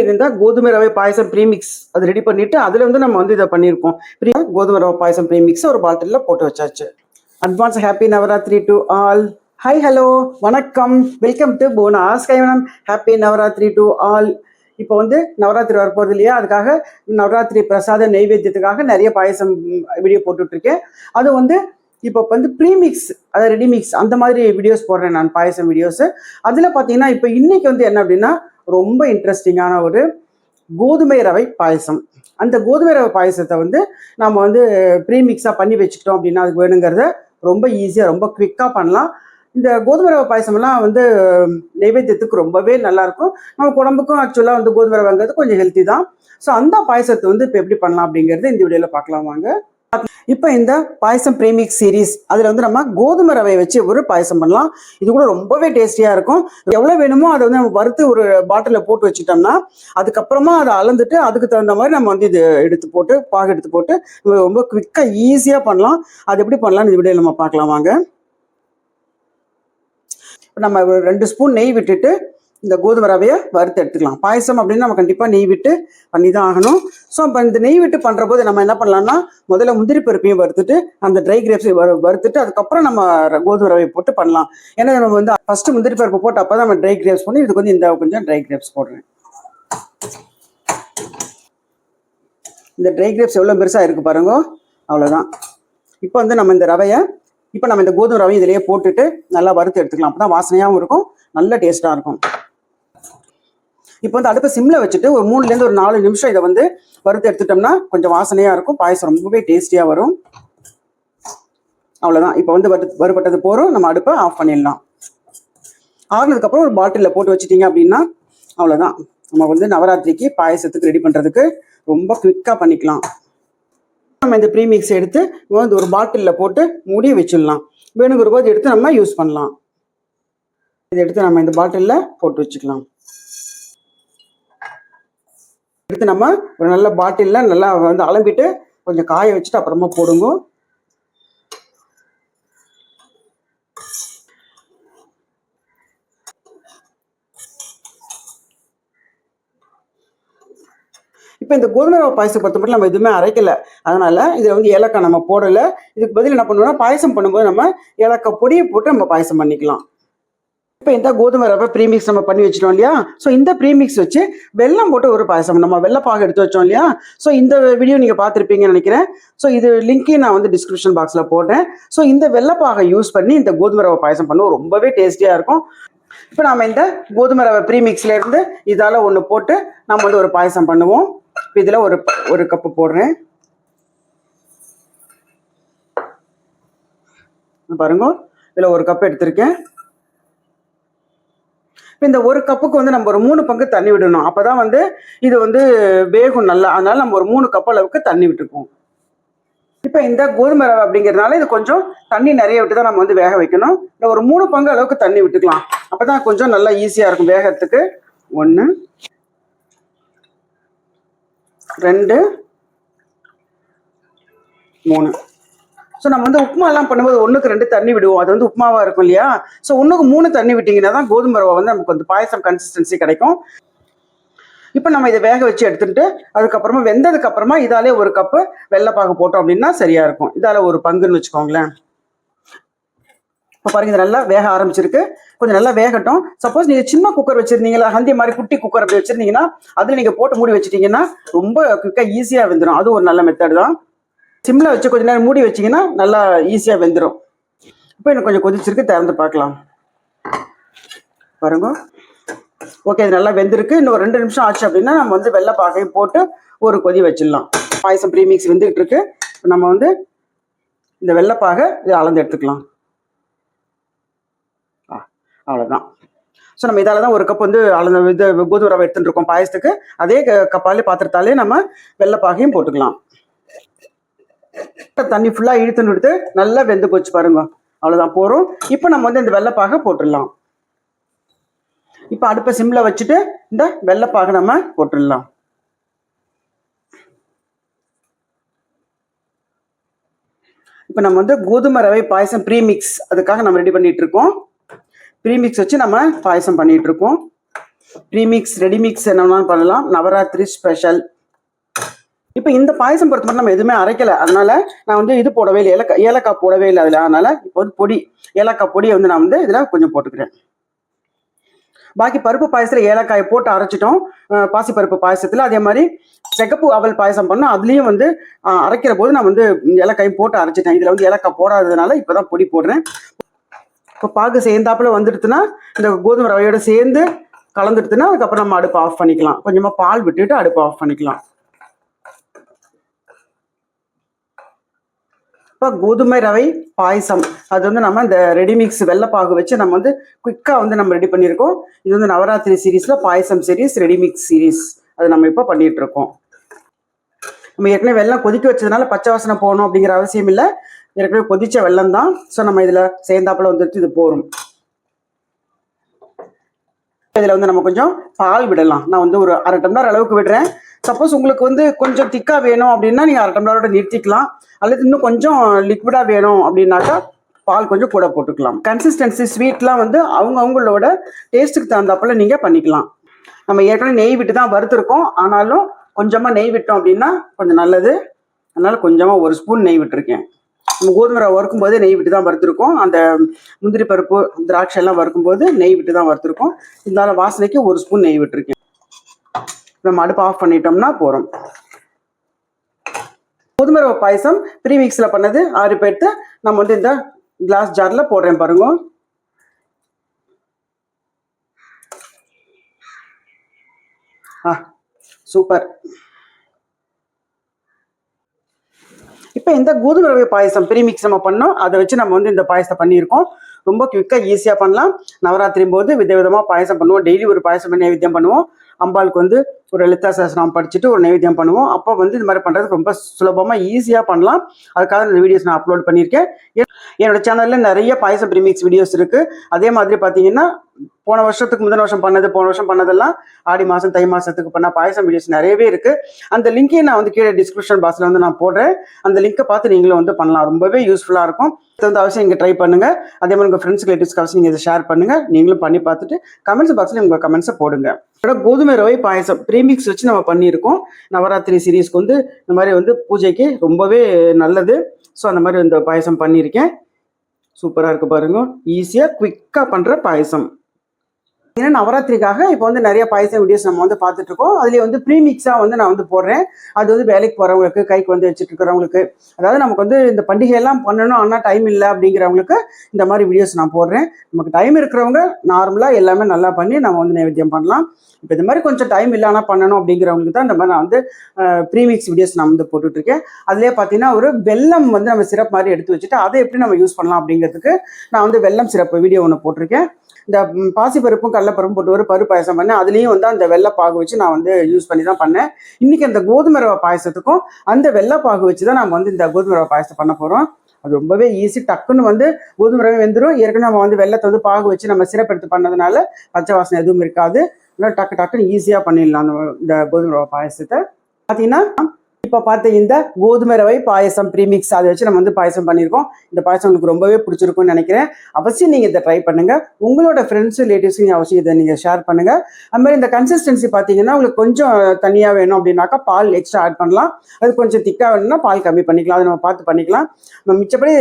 இது இருந்தால் கோதுமை ரவை பாயசம் ப்ரீமிக்ஸ் அது ரெடி பண்ணிட்டு அதில் வந்து நம்ம வந்து இதை பண்ணியிருக்கோம் பிரியா கோதுமை ரவை பாயசம் ப்ரீமிக்ஸ் ஒரு பாட்டிலில் போட்டு வச்சாச்சு. Advance happy Navratri to all hi hello வணக்கம். வெல்கம் டு போனாஸ் கைவனம் ஹாப்பி நவராத்திரி டு ஆல் இப்போ வந்து நவராத்திரி வரப்போகுது இல்லையா? அதுக்காக நவராத்திரி பிரசாத நைவேத்தியத்துக்காக நிறைய பாயசம் வீடியோ போட்டுட்ருக்கேன். அது வந்து இப்போ வந்து ப்ரீமிக்ஸ் அதாவது ரெடிமிக்ஸ் அந்த மாதிரி வீடியோஸ் போடுறேன் நான் பாயசம் வீடியோஸு அதில் பார்த்தீங்கன்னா இப்போ இன்னைக்கு வந்து என்ன அப்படின்னா ரொம்ப இன்ட்ரெஸ்டிங்கான ஒரு கோதுமை ரவை பாயசம். அந்த கோதுமை ரவை பாயசத்தை வந்து நம்ம வந்து ப்ரீமிக்ஸாக பண்ணி வச்சுக்கிட்டோம் அப்படின்னா அதுக்கு வேணுங்கிறத ரொம்ப ஈஸியாக ரொம்ப குவிக்காக பண்ணலாம். இந்த கோதுமை ரவை பாயசம்லாம் வந்து நைவேத்தியத்துக்கு ரொம்பவே நல்லாயிருக்கும். நம்ம உடம்புக்கும் ஆக்சுவலாக வந்து கோதுமை ரவைங்கிறது கொஞ்சம் ஹெல்த்தி தான். ஸோ அந்த பாயசத்தை வந்து இப்போ எப்படி பண்ணலாம் அப்படிங்கிறது இந்த வீடியோவில் பார்க்கலாம் வாங்க. இப்போ இந்த பாயசம் பிரேமிக் சீரீஸ் அதில் வந்து நம்ம கோதுமை ரவையை வச்சு ஒரு பாயசம் பண்ணலாம். இது கூட ரொம்பவே டேஸ்டியாக இருக்கும். எவ்வளோ வேணுமோ அதை வந்து நம்ம வறுத்து ஒரு பாட்டிலில் போட்டு வச்சுட்டோம்னா அதுக்கப்புறமா அதை அளந்துட்டு அதுக்கு தகுந்த மாதிரி நம்ம வந்து இது எடுத்து போட்டு பாகு எடுத்து போட்டு நம்ம ரொம்ப குவிக்காக ஈஸியாக பண்ணலாம். அது எப்படி பண்ணலாம் இந்த வீடியோ நம்ம பார்க்கலாம் வாங்க. இப்போ நம்ம ஒரு ரெண்டு ஸ்பூன் நெய் விட்டுட்டு இந்த கோதுமை ரவையை வறுத்து எடுத்துக்கலாம். பாயசம் அப்படின்னு நம்ம கண்டிப்பாக நெய் விட்டு பண்ணி தான் ஆகணும். ஸோ அப்போ இந்த நெய் விட்டு பண்ணுற போது நம்ம என்ன பண்ணலாம்னா முதல்ல முந்திரி பருப்பையும் வறுத்துட்டு அந்த ட்ரை கிரேப்ஸையும் வறு வறுத்துட்டு அதுக்கப்புறம் நம்ம கோதுமை ரவையை போட்டு பண்ணலாம். ஏன்னா நம்ம வந்து ஃபஸ்ட்டு முந்திரி பருப்பு போட்டு அப்போ தான் நம்ம ட்ரை கிரேப்ஸ் பண்ணி இதுக்கு வந்து இந்த கொஞ்சம் ட்ரை கிரேப்ஸ் போடுறேன். இந்த ட்ரை கிரேப்ஸ் எவ்வளோ பெருசாக இருக்குது பாருங்க. அவ்வளோதான் இப்போ வந்து நம்ம இந்த ரவையை இப்போ நம்ம இந்த கோதுமை ரவையும் இதிலேயே போட்டுட்டு நல்லா வறுத்து எடுத்துக்கலாம். அப்போ தான் வாசனையாகவும் இருக்கும் நல்ல டேஸ்ட்டாக இருக்கும். இப்போ வந்து அடுப்பை சிம்ல வச்சுட்டு ஒரு மூணுலேருந்து ஒரு நாலு நிமிஷம் இதை வந்து வறுத்து எடுத்துட்டோம்னா கொஞ்சம் வாசனையாக இருக்கும். பாயசம் ரொம்பவே டேஸ்டியாக வரும். அவ்வளோதான் இப்போ வந்து வறு வறுபட்டது போகிறோம் நம்ம அடுப்பை ஆஃப் பண்ணிடலாம். ஆறுனதுக்கப்புறம் ஒரு பாட்டிலில் போட்டு வச்சிட்டிங்க அப்படின்னா அவ்வளோதான் நம்ம வந்து நவராத்திரிக்கு பாயசத்துக்கு ரெடி பண்ணுறதுக்கு ரொம்ப குவிக்காக பண்ணிக்கலாம். நம்ம இந்த ப்ரீமிக்ஸ் எடுத்து நம்ம வந்து ஒரு பாட்டிலில் போட்டு மூடி வச்சிடலாம். வேணுங்கிற போது எடுத்து நம்ம யூஸ் பண்ணலாம். இதை எடுத்து நம்ம இந்த பாட்டிலில் போட்டு வச்சுக்கலாம். எடுத்து நம்ம ஒரு நல்ல பாட்டிலில் நல்லா வந்து அலம்பிட்டு கொஞ்சம் காய வச்சுட்டு அப்புறமா போடுங்க. இப்போ இந்த கோதுமை ரவை பாயசம் பொறுத்த மட்டும் நம்ம எதுவுமே அரைக்கல. அதனால இதில் வந்து ஏலக்காய் நம்ம போடலை. இதுக்கு பதில் என்ன பண்ணுவோம்னா பாயசம் பண்ணும்போது நம்ம ஏலக்காய் பொடியை போட்டு நம்ம பாயசம் பண்ணிக்கலாம். இப்போ இந்த கோதுமை ரவை ப்ரீமிக்ஸ் நம்ம பண்ணி வச்சிட்டோம் இல்லையா? ஸோ இந்த ப்ரீமிக்ஸ் வச்சு வெல்லம் போட்டு ஒரு பாயசம் நம்ம வெள்ளப்பாக எடுத்து வச்சோம் இல்லையா? ஸோ இந்த வீடியோ நீங்கள் பார்த்துருப்பீங்கன்னு நினைக்கிறேன். ஸோ இது லிங்க்கையும் நான் வந்து டிஸ்கிரிப்ஷன் பாக்ஸில் போடுறேன். ஸோ இந்த வெள்ளப்பாக யூஸ் பண்ணி இந்த கோதுமை ரவை பாயசம் பண்ணுவோம். ரொம்பவே டேஸ்டியாக இருக்கும். இப்போ நாம் இந்த கோதுமை ரவை ப்ரீமிக்ஸ்லேருந்து இதால் ஒன்று போட்டு நம்ம வந்து ஒரு பாயசம் பண்ணுவோம். இப்போ இதில் ஒரு ஒரு கப்பு போடுறேன். பாருங்க. இதில் ஒரு கப் எடுத்திருக்கேன். இப்போ இந்த ஒரு கப்புக்கு வந்து நம்ம ஒரு மூணு பங்கு தண்ணி விடணும். அப்போ தான் வந்து இது வந்து வேகும் நல்லா. அதனால நம்ம ஒரு மூணு கப் அளவுக்கு தண்ணி விட்டுக்குவோம். இப்போ இந்த கோதுமை ரவை அப்படிங்கிறதுனால இது கொஞ்சம் தண்ணி நிறைய விட்டு தான் நம்ம வந்து வேக வைக்கணும். இல்லை ஒரு மூணு பங்கு அளவுக்கு தண்ணி விட்டுக்கலாம். அப்போ தான் கொஞ்சம் நல்லா ஈஸியாக இருக்கும் வேகத்துக்கு ஒன்று ரெண்டு மூணு. ஸோ நம்ம வந்து உப்புமாலாம் எல்லாம் பண்ணும்போது ஒன்றுக்கு ரெண்டு தண்ணி விடுவோம். அது வந்து உப்புமாவாக இருக்கும் இல்லையா? ஸோ ஒன்றுக்கு மூணு தண்ணி விட்டிங்கன்னா தான் கோதுமை ரவை வந்து நமக்கு வந்து பாயசம் கன்சிஸ்டன்சி கிடைக்கும். இப்போ நம்ம இதை வேக வச்சு எடுத்துட்டு அதுக்கப்புறமா வெந்ததுக்கப்புறமா இதாலே ஒரு கப்பு வெள்ளைப்பாகு போட்டோம் அப்படின்னா சரியாக இருக்கும். இதால ஒரு பங்குன்னு வச்சுக்கோங்களேன். இப்போ பாருங்க இது நல்லா வேக ஆரம்பிச்சிருக்கு. கொஞ்சம் நல்லா வேகட்டும். சப்போஸ் நீங்கள் சின்ன குக்கர் வச்சிருந்தீங்களா? ஹந்தி மாதிரி குட்டி குக்கர் அப்படி வச்சிருந்தீங்கன்னா அதில் நீங்கள் போட்டு மூடி வச்சிட்டிங்கன்னா ரொம்ப குயிக்காக ஈஸியாக வெந்துடும் அது ஒரு நல்ல மெத்தட் தான். சிம்ல வச்சு கொஞ்ச நேரம் மூடி வச்சிங்கன்னா நல்லா ஈஸியாக வெந்துடும் இப்போ எனக்கு கொஞ்சம் கொதிச்சிருக்கு திறந்து பார்க்கலாம். பாருங்க. ஓகே இது நல்லா வெந்திருக்கு. இன்னும் ஒரு ரெண்டு நிமிஷம் ஆச்சு அப்படின்னா நம்ம வந்து வெள்ளை பாக்கையும் போட்டு ஒரு கொதி வச்சிடலாம். பாயசம் ப்ரீமிக்ஸ் வெந்துகிட்டு இருக்கு நம்ம வந்து இந்த வெள்ளைப்பாகை இதை அளந்து எடுத்துக்கலாம். ஆ அவ்வளோதான் ஸோ நம்ம இதால் தான் ஒரு கப் வந்து அளந்த இது கோதுமை ரவை எடுத்துகிட்டு இருக்கோம் பாயசத்துக்கு. அதே க- கப்பாலே பாத்திரத்தாலே நம்ம வெள்ளைப்பாகையும் போட்டுக்கலாம். தண்ணி ஃபுல்லாக இழுத்துன்னு எடுத்து நல்லா வெந்து போச்சு பாருங்க. அவ்வளோதான் போகிறோம் இப்போ நம்ம வந்து இந்த வெள்ளைப்பாகை போட்டுடலாம். இப்போ அடுப்பை சிம்மில் வச்சுட்டு இந்த வெள்ளைப்பாகை நம்ம போட்டுடலாம். இப்போ நம்ம வந்து கோதுமை ரவை பாயசம் ப்ரீமிக்ஸ் அதுக்காக நம்ம ரெடி பண்ணிட்டு இருக்கோம். ப்ரீமிக்ஸ் வச்சு நம்ம பாயசம் பண்ணிட்டு இருக்கோம். ப்ரீமிக்ஸ் ரெடிமிக்ஸ் என்னென்னாலும் பண்ணலாம். நவராத்திரி ஸ்பெஷல் இப்போ இந்த பாயசம் பொறுத்த மட்டும் நம்ம எதுவுமே அரைக்கல. அதனால நான் வந்து இது போடவே இல்லை. ஏலக்காய் ஏலக்காய் போடவே இல்லை அதில். அதனால இப்போ வந்து பொடி ஏலக்காய் பொடியை வந்து நான் வந்து இதில் கொஞ்சம் போட்டுக்கிறேன். பாக்கி பருப்பு பாயசத்தில் ஏலக்காயை போட்டு அரைச்சிட்டோம். பாசிப்பருப்பு பாயசத்தில். அதே மாதிரி செகப்பு அவல் பாயசம் பண்ணோம் அதுலேயும் வந்து அரைக்கிற போது நான் வந்து ஏலக்காயும் போட்டு அரைச்சிட்டேன். இதில் வந்து ஏலக்காய் போடாததுனால இப்போ தான் பொடி போடுறேன். இப்போ பாகு சேர்ந்தாப்புல வந்துடுதுன்னா இந்த கோதுமை ரவையோட சேர்ந்து கலந்துடுதுன்னா அதுக்கப்புறம் நம்ம அடுப்பு ஆஃப் பண்ணிக்கலாம். கொஞ்சமாக பால் விட்டுட்டு அடுப்பு ஆஃப் பண்ணிக்கலாம். இப்போ கோதுமை ரவை பாயசம். அது வந்து நம்ம இந்த ரெடிமிக்ஸ் வெள்ளைப்பாகு வச்சு நம்ம வந்து குயிக்காக வந்து நம்ம ரெடி பண்ணியிருக்கோம். இது வந்து நவராத்திரி சீரீஸில் பாயசம் சீரீஸ் ரெடிமிக்ஸ் சீரீஸ் அது நம்ம இப்போ பண்ணிகிட்ருக்கோம் நம்ம ஏற்கனவே வெள்ளம் கொதிக்க வச்சதுனால பச்சை வாசனை போகணும் அப்படிங்கிற அவசியம் இல்லை. ஏற்கனவே கொதிச்ச வெள்ளம் தான். ஸோ நம்ம இதில் சேர்ந்தாப்பில் வந்துட்டு இது போகும் இதில் வந்து நம்ம கொஞ்சம் பால் விடலாம். நான் வந்து ஒரு அரை டம்ளர் அளவுக்கு விடுறேன். சப்போஸ் உங்களுக்கு வந்து கொஞ்சம் திக்காக வேணும் அப்படின்னா நீங்கள் அரை டம்ளரோட நிறுத்திக்கலாம். அல்லது இன்னும் கொஞ்சம் லிக்விடாக வேணும் அப்படின்னாக்கா பால் கொஞ்சம் கூட போட்டுக்கலாம். கன்சிஸ்டன்சி ஸ்வீட்லாம் வந்து அவங்க அவங்களோட டேஸ்ட்டுக்கு தகுந்தாப்புல நீங்கள் பண்ணிக்கலாம். நம்ம ஏற்கனவே நெய் விட்டு தான் வறுத்துருக்கோம். ஆனாலும் கொஞ்சமாக நெய் விட்டோம் அப்படின்னா கொஞ்சம் நல்லது. அதனால் கொஞ்சமாக ஒரு ஸ்பூன் நெய் விட்டுருக்கேன். நம்ம கோதுமை ரவை வறுக்கும் நெய் விட்டு தான் வறுத்துருக்கோம். அந்த முந்திரி பருப்பு திராட்சை எல்லாம் வறுக்கும்போது நெய் விட்டு தான் வறுத்துருக்கோம். இருந்தாலும் வாசனைக்கு ஒரு ஸ்பூன் நெய் விட்டுருக்கேன். நம்ம அடுப்பு ஆஃப் பண்ணிட்டோம்னா போகிறோம் கோதுமை பாயசம் ப்ரீ வீக்ஸில் பண்ணது ஆறு பேர்த்து நம்ம வந்து இந்த கிளாஸ் ஜாரில் போடுறேன் பாருங்க. ஆ சூப்பர் இப்போ இந்த கோதுமை பாயசம் பிரிமிக்ஸ் நம்ம பண்ணோம். அதை வச்சு நம்ம வந்து இந்த பாயசத்தை பண்ணியிருக்கோம். ரொம்ப குவிக்காக ஈஸியாக பண்ணலாம். நவராத்திரி போது விதவிதமாக பாயசம் பண்ணுவோம். டெய்லி ஒரு பாயசம் பண்ணி வித்தியம் பண்ணுவோம். அம்பாளுக்கு வந்து ஒரு லலிதா சஹஸ்ரநாமம் படிச்சுட்டு ஒரு நைவேத்தியம் பண்ணுவோம். அப்போ வந்து இது மாதிரி பண்ணுறதுக்கு ரொம்ப சுலபமாக ஈஸியாக பண்ணலாம். அதுக்காக இந்த வீடியோஸ் நான் அப்லோட் பண்ணியிருக்கேன். என்னோட சேனலில் நிறைய பாயசம் ப்ரீமிக்ஸ் வீடியோஸ் இருக்குது அதே மாதிரி பார்த்தீங்கன்னா போன வருஷத்துக்கு முந்தின வருஷம் பண்ணது போன வருஷம் பண்ணதெல்லாம் ஆடி மாதம் தை மாதத்துக்கு பண்ண பாயசம் வீடியோஸ் நிறையவே இருக்குது அந்த லிங்கை நான் வந்து கீழே டிஸ்கிரிப்ஷன் பாக்ஸில் வந்து நான் போடுறேன். அந்த லிங்கை பார்த்து நீங்களும் வந்து பண்ணலாம். ரொம்பவே யூஸ்ஃபுல்லாக இருக்கும். இது வந்து அவசியம் நீங்கள் ட்ரை பண்ணுங்கள் அதே மாதிரி உங்கள் ஃப்ரெண்ட்ஸ் ரிலேட்டிவ்ஸ்க்கு அவசியம் நீங்கள் இதை ஷேர் பண்ணுங்கள் நீங்களும் பண்ணி பார்த்துட்டு கமெண்ட்ஸ் பாக்ஸில் உங்கள் கமெண்ட்ஸை போடுங்க. இதோட கோதுமை ரவை பாயசம். ப்ரீமிக்ஸ் வச்சு நம்ம பண்ணியிருக்கோம். நவராத்திரி சீரீஸ்க்கு வந்து இந்த மாதிரி வந்து பூஜைக்கு ரொம்பவே நல்லது. ஸோ அந்த மாதிரி இந்த பாயசம் பண்ணியிருக்கேன். சூப்பராக இருக்குது பாருங்க. ஈஸியாக குவிக்காக பண்ணுற பாயசம். ஏன்னா நவராத்திரிக்காக இப்போ வந்து நிறைய பாயசம் வீடியோஸ் நம்ம வந்து பார்த்துட்டு இருக்கோம் அதுலேயே வந்து ப்ரீமிக்ஸாக வந்து நான் வந்து போடுறேன். அது வந்து வேலைக்கு போகிறவங்களுக்கு கைக்கு வந்து வச்சுட்டு இருக்கிறவங்களுக்கு அதாவது நமக்கு வந்து இந்த பண்டிகையெல்லாம் பண்ணணும் ஆனால் டைம் இல்லை அப்படிங்கிறவங்களுக்கு இந்த மாதிரி வீடியோஸ் நான் போடுறேன். நமக்கு டைம் இருக்கிறவங்க நார்மலாக எல்லாமே நல்லா பண்ணி நம்ம வந்து நைவேத்தியம் பண்ணலாம். இப்போ இந்த மாதிரி கொஞ்சம் டைம் இல்லை ஆனால் பண்ணணும் அப்படிங்கிறவங்களுக்கு தான் இந்த மாதிரி நான் வந்து ப்ரீமிக்ஸ் வீடியோஸ் நான் வந்து போட்டுட்ருக்கேன் அதுலேயே பார்த்தீங்கன்னா ஒரு வெல்லம் வந்து நம்ம சிரப் மாதிரி எடுத்து வச்சுட்டு அதை எப்படி நம்ம யூஸ் பண்ணலாம் அப்படிங்கிறதுக்கு நான் வந்து வெல்லம் சிறப்பு வீடியோ ஒன்று போட்டிருக்கேன். இந்த பாசிப்பருப்பும் கடலப்பருப்பும் போட்டு ஒரு பருப்பு பாயசம் பண்ணேன். அதுலேயும் வந்து அந்த வெள்ளைப்பாகு வச்சு நான் வந்து யூஸ் பண்ணி தான் பண்ணேன். இன்னைக்கு அந்த கோதுமை ரவை பாயசத்துக்கும் அந்த வெள்ளைப்பாகு வச்சு தான் நம்ம வந்து இந்த கோதுமை ரவை பாயசம் பண்ண போகிறோம் அது ரொம்பவே ஈஸி டக்குன்னு வந்து கோதுமை ரவை வெந்துடும் ஏற்கனவே நம்ம வந்து வெள்ளத்தை வந்து பாகு வச்சு நம்ம சிறப்பெடுத்து பண்ணதுனால பச்சை வாசனை எதுவும் இருக்காது. அதனால டக்கு டக்குன்னு ஈஸியாக பண்ணிடலாம் அந்த இந்த கோதுமை ரவை பாயசத்தை. பார்த்தீங்கன்னா இப்போ பார்த்த இந்த கோதுமை ரவை பாயசம் ப்ரீமிக்ஸ் அதை வச்சு நம்ம வந்து பாயசம் பண்ணியிருக்கோம். இந்த பாயசம் உங்களுக்கு ரொம்பவே பிடிச்சிருக்கும்னு நினைக்கிறேன். அவசியம் நீங்கள் இதை ட்ரை பண்ணுங்கள் உங்களோட ஃப்ரெண்ட்ஸ் ரிலேட்டிவ்ஸுக்கு அவசியம் இதை நீங்கள் ஷேர் பண்ணுங்கள் அதுமாதிரி இந்த கன்சிஸ்டன்சி பார்த்தீங்கன்னா உங்களுக்கு கொஞ்சம் தனியாக வேணும் அப்படின்னாக்கா பால் எக்ஸ்ட்ரா ஆட் பண்ணலாம். அது கொஞ்சம் திக்காக வேணும்னா பால் கம்மி பண்ணிக்கலாம். அதை நம்ம பார்த்து பண்ணிக்கலாம். நம்ம மிச்சப்படி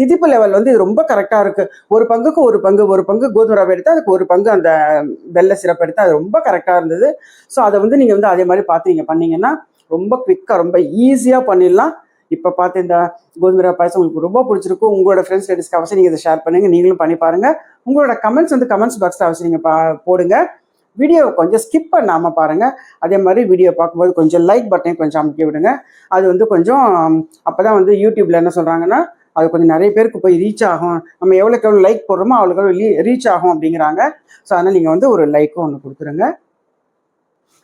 திதிப்பு லெவல் வந்து இது ரொம்ப கரெக்டாக இருக்குது ஒரு பங்குக்கு ஒரு பங்கு ஒரு பங்கு கோதுமை ரவை எடுத்து அதுக்கு ஒரு பங்கு அந்த வெள்ளை சிறப்பு எடுத்து அது ரொம்ப கரெக்டாக இருந்தது. ஸோ அதை வந்து நீங்கள் வந்து அதே மாதிரி பார்த்து நீங்கள் பண்ணீங்கன்னா ரொம்ப குவிக்காக ரொம்ப ஈஸியாக பண்ணிடலாம். இப்போ பார்த்து இந்த கோதுமை ரவை பாயசம் உங்களுக்கு ரொம்ப பிடிச்சிருக்கும். உங்களோட ஃப்ரெண்ட்ஸ் லேடிஸ்க்கு அவசியம் நீங்கள் இதை ஷேர் பண்ணுங்கள் நீங்களும் பண்ணி பாருங்கள் உங்களோட கமெண்ட்ஸ் வந்து கமெண்ட்ஸ் பாக்ஸில் அவசியம் நீங்கள் பா போடுங்க. வீடியோவை கொஞ்சம் ஸ்கிப் பண்ணாமல் பாருங்கள் அதே மாதிரி வீடியோ பார்க்கும்போது கொஞ்சம் லைக் பட்டனையும் கொஞ்சம் அமைக்க விடுங்க. அது வந்து கொஞ்சம் அப்போ தான் வந்து யூடியூப்பில் என்ன சொல்கிறாங்கன்னா அது கொஞ்சம் நிறைய பேருக்கு போய் ரீச் ஆகும். நம்ம எவ்வளோக்கு எவ்வளோ லைக் போடுறோமோ அவ்வளோக்கு எவ்வளோ ரீச் ஆகும் அப்படிங்கிறாங்க. ஸோ அதனால் நீங்கள் வந்து ஒரு லைக்கும் ஒன்று கொடுத்துருங்க.